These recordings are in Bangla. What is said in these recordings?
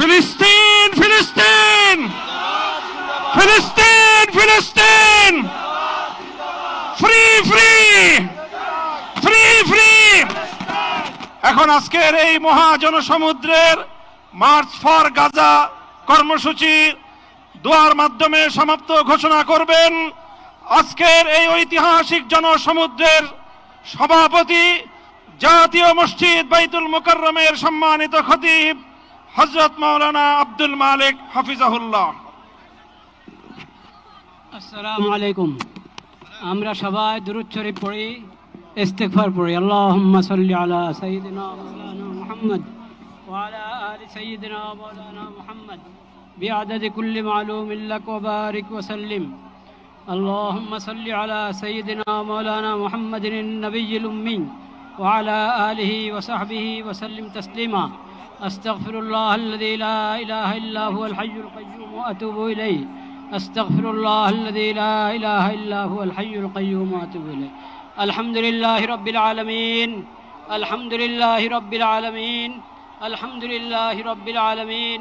ফিলিস্তিন ফিলিস্তিন ফিলিস্তিন ফিলিস্তিন ফ্রি ফ্রি ফ্রি ফ্রি এখন আজকের এই মহা জনসমুদ্রের মার্চ ফর গাজা কর্মসূচি দোয়ার মাধ্যমে সমাপ্ত ঘোষণা করবেন। আজকের এই ঐতিহাসিক জনসমুদ্রের সভাপতি জাতীয় মসজিদ বাইতুল মুকাররমের সম্মানিত খতিব হজরত মাওলানা আব্দুল মালিক হাফিজাহুল্লাহ আসসালামু আলাইকুম আমরা সবাই দুরুদ শরীফ পড়ি ইস্তেগফার পড়ি আল্লাহুম্মা সাল্লি আলা সাইয়্যিদিনা মাওলানা মুহাম্মদ ওয়া আলা আলি সাইয়্যিদিনা মাওলানা মুহাম্মদ بعدد كل معلوم لك وبارك وسلم اللهم صل على سيدنا مولانا محمد النبي الأمي وعلى آله وصحبه وسلم تسليما. أستغفر الله الذي لا إله إلا هو الحي القيوم وأتوب إليه. أستغفر الله الذي لا إله إلا هو الحي القيوم وأتوب إليه. الحمد لله رب العالمين. الحمد لله رب العالمين. الحمد لله رب العالمين.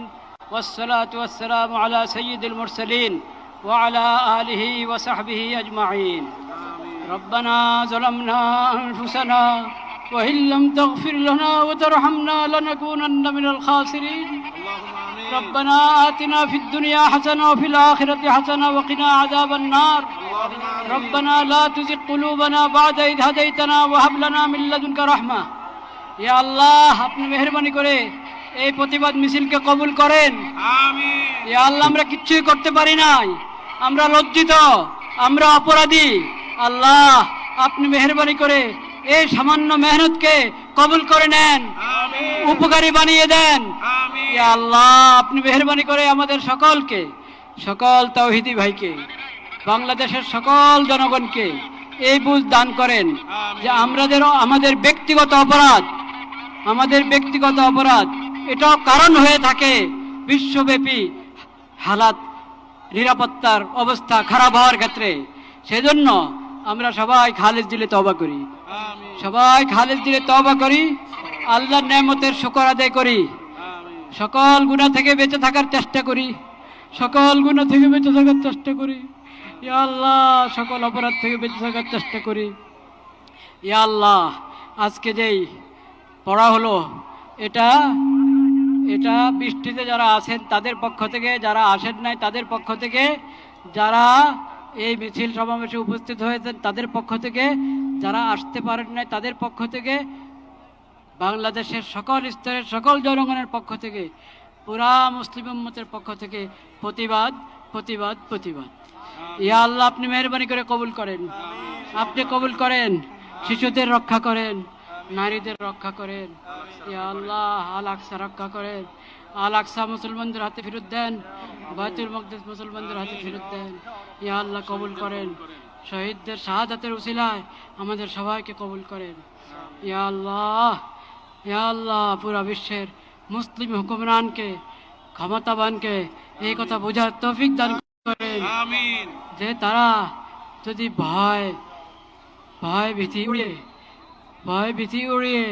والصلاة والسلام على سيد المرسلين وعلى آله وصحبه أجمعين. ربنا ظلمنا أنفسنا وإن لم تغفر لنا وترحمنا لنكونن من الخاسرين ربنا آتنا في الدنيا حسنة وفي الآخرة حسنة وقنا عذاب النار ربنا لا تزغ قلوبنا بعد إذ هديتنا وهب لنا من لدنك رحمة يا الله আপনি মেহরবানি করে এই প্রতিবাদ মিছিলকে কবুল করেন ইয়া আল্লাহ আমরা কিচ্ছুই করতে পারি নাই আমরা লজ্জিত আমরা অপরাধী আল্লাহ আপনি মেহরবানি করে এই সামান্য মেহনতকে কবুল করে নেন। উপকারী বানিয়ে দেন। আল্লাহ আপনি মেহরবানি করে আমাদের সকলকে সকল তৌহিদি ভাইকে বাংলাদেশের সকল জনগণকে এই বুঝ দান করেন যে আমাদের আমাদের ব্যক্তিগত অপরাধ আমাদের ব্যক্তিগত অপরাধ এটাও কারণ হয়ে থাকে বিশ্বব্যাপী হালাত নিরাপত্তার অবস্থা খারাপ হওয়ার ক্ষেত্রে। সেজন্য আমরা সবাই খালেজ দিলে তবা করি। সবাই খালেজ দিলে তবা করি আল্লাহর নেমতের শুকর আদায় করি। সকল গুণা থেকে বেঁচে থাকার চেষ্টা করি। সকল গুণা থেকে বেঁচে থাকার চেষ্টা করি। ইয়া আল্লাহ সকল অপরাধ থেকে বেঁচে থাকার চেষ্টা করি। ইয়া আল্লাহ আজকে যেই পড়া হলো এটা এটা বৃষ্টিতে যারা আছেন তাদের পক্ষ থেকে যারা আসেন নাই তাদের পক্ষ থেকে যারা এই মিছিল সমাবেশে উপস্থিত হয়েছেন তাদের পক্ষ থেকে যারা আসতে পারেন নাই তাদের পক্ষ থেকে বাংলাদেশের সকল স্তরের সকল জনগণের পক্ষ থেকে পুরা মুসলিম উম্মতের পক্ষ থেকে প্রতিবাদ প্রতিবাদ প্রতিবাদ। ইয়া আল্লাহ আপনি মেহরবানি করে কবুল করেন। আপনি কবুল করেন। শিশুদের রক্ষা করেন। নারীদের রক্ষা করেন। ইয়া আল্লাহ আল আকসা রক্ষা করেন। আল আকসা মুসলমানদের হাতে ফেরত দেন। বায়তুল মকদেস মুসলমানদের হাতে ফেরত দেন। ইয়া আল্লাহ কবুল করেন। শহীদদের শাহাদাতের উসিলায় আমাদের সবাইকে কবুল করেন। ইয়া আল্লাহ ইয়া আল্লাহ পুরা বিশ্বের মুসলিম হুকুমরানকে ক্ষমতাবানকে এই কথা বোঝার তৌফিক দান করেন। যে তারা যদি ভয় ভয় ভীতি উড়িয়ে ভয় ভীতি উড়িয়ে